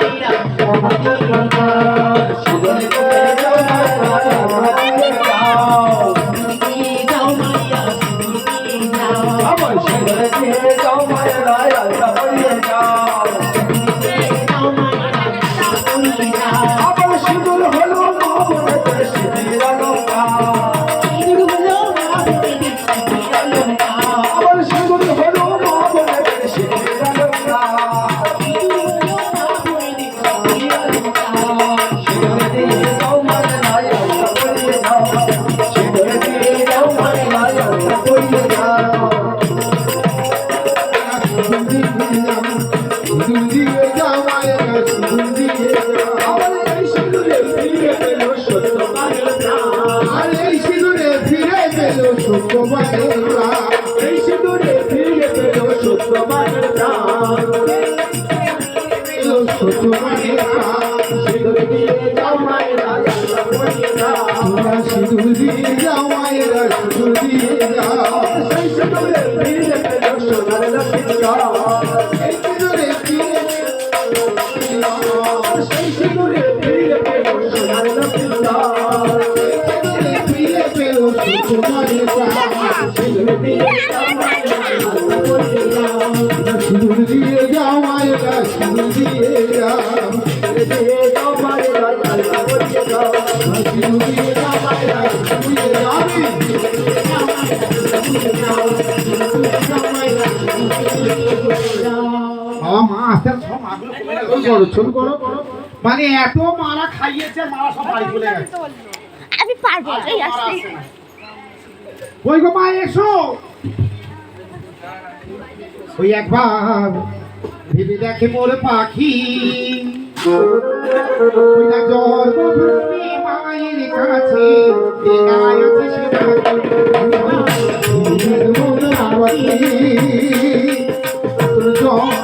Thank you. 我我。মানে এত মারা খাইয়েছে মারা সব বাড়ি চলে গেছে। আমি পারব এই ওই গো মা এসো। ওই একবার ভেবে দেখে মোর পাখি। মায়ের কাছে। আছে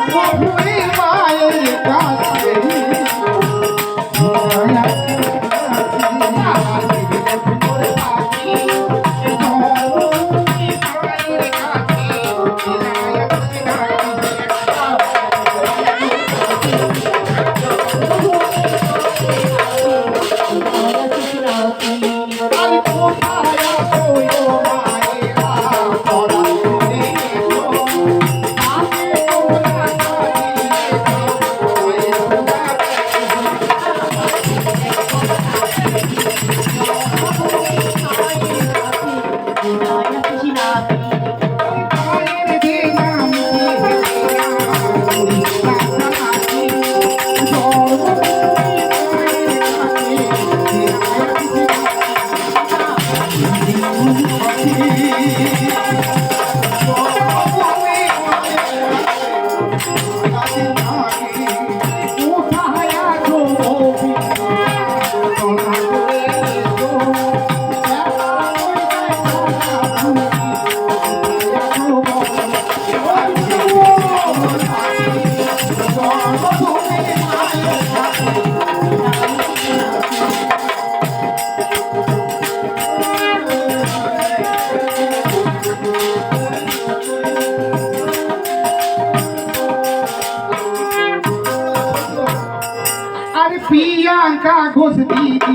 কাঙ্কা ঘোষ দিদি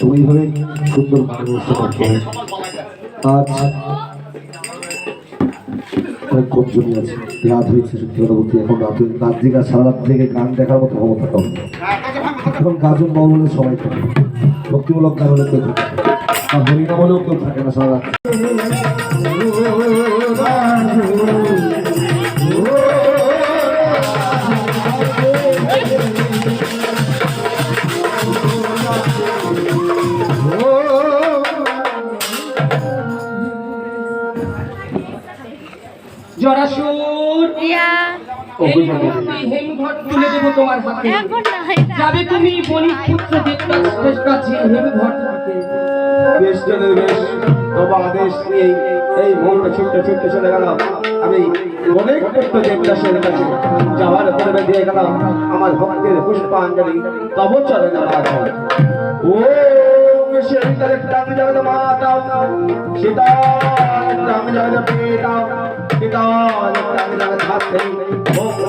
এবং সুন্দর অনুষ্ঠান করতে হবে আজ আছে রাত হয়েছে এখন রাত হয়ে- রাত দিকে সারা রাত থেকে গান দেখার মতো ক্ষমতা কম। এখন গাজন বাবু বলে সবাই থাকে। ভক্তিমূলক গান হলে হলেও কেউ থাকে না সারা রাত। তোমার হাতে। না যাবে তুমি বণিক পুত্র কাছে বেশ জনের বেশ। আদেশ নিয়ে এই মুহূর্তে ছুটতে ছুটতে চলে গেলাম। আমি অনেক পুত্র দেবদাসের কাছে যাওয়ার পূর্বে দিয়ে গেলাম। আমার ভক্তের পুষ্পাঞ্জলি। তব চরণে রাখো ও মাতা। সীতা টাং জগদ পিতা পিতা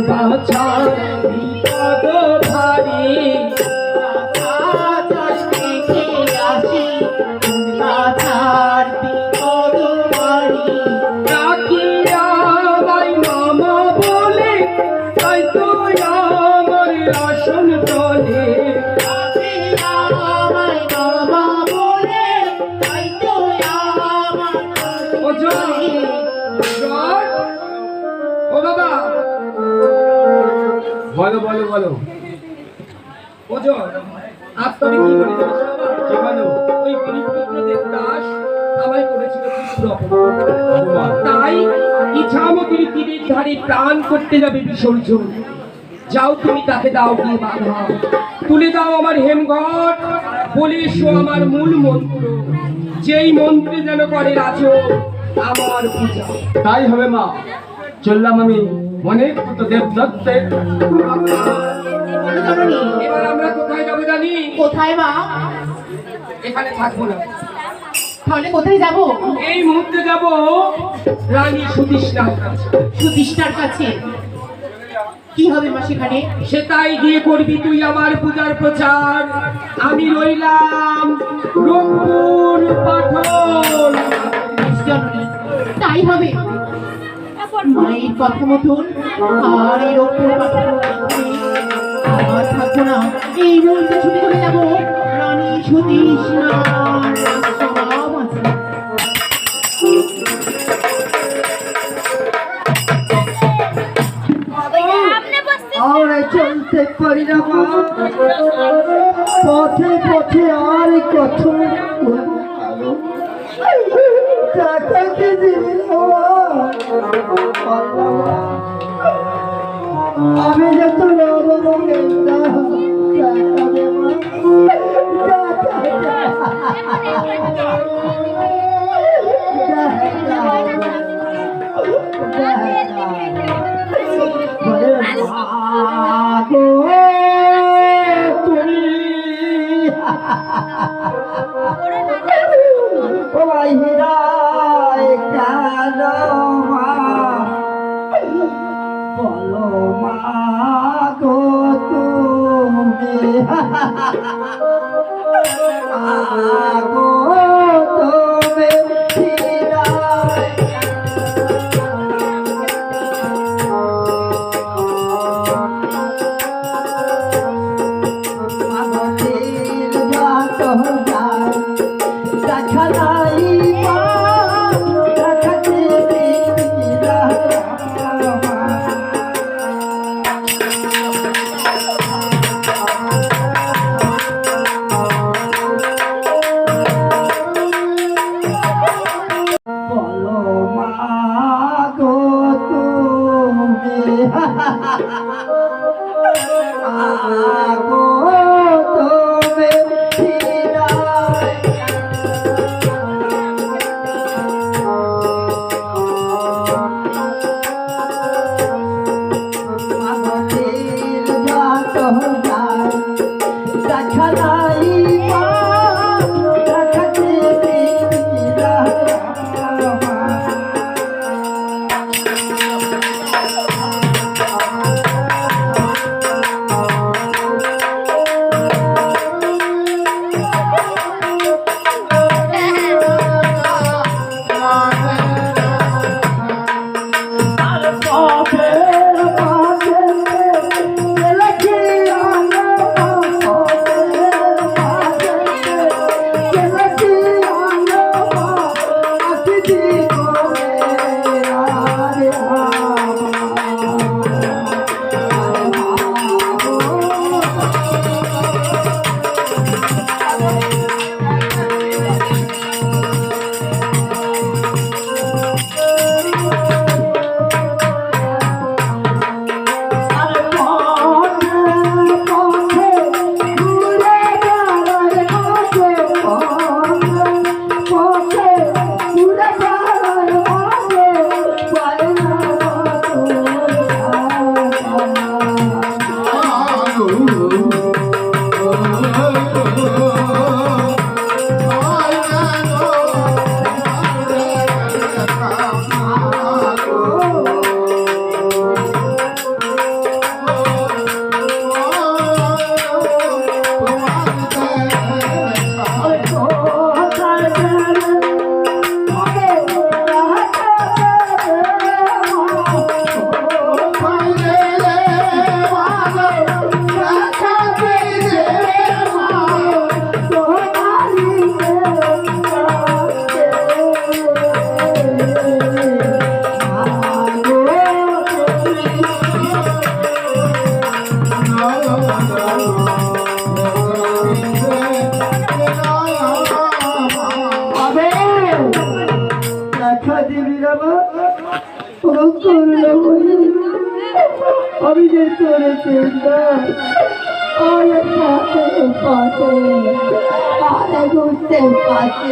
বাছার বিপদ ভারী। করেছিল তীব্র অপমান। তাই তীরের ধারে প্রাণ করতে যাবে বিসর্জন যাও তুমি তাকে দাও গিয়ে বাধা। তুলে দাও আমার হেমঘট বলে এসো আমার মূল মন্ত্র। যেই মন্ত্রে যেন করে রাজ আমার পূজা। তাই হবে মা। চললাম আমি অনেক পুত্র দেবদত্তের এবার আমরা কোথায় যাব জানি? কোথায় মা? এখানে থাকব না। তাহলে কোথায় যাব? এই মুহূর্তে যাব রানী সুতৃষ্ণার কাছে। সুতিষ্ঠার কাছে? কি হবে মা সেখানে সে তাই গিয়ে করবি তুই আমার পূজার প্রচার। আমি রইলাম রূপপুর পাঠন তাই হবে। মায়ের কথা মতন আর এই রক্ত আর থাকব না। এই মুহূর্তে ছুটে চলে যাব রানী সুতৃষ্ণার সমাব চলতে পারি না পথে পথে আর কত টাকাকে দিবি। আমি যত রব আমি যে তোরে চিন্তা আরে পাতে পাতে আরে বুঝতে পারছি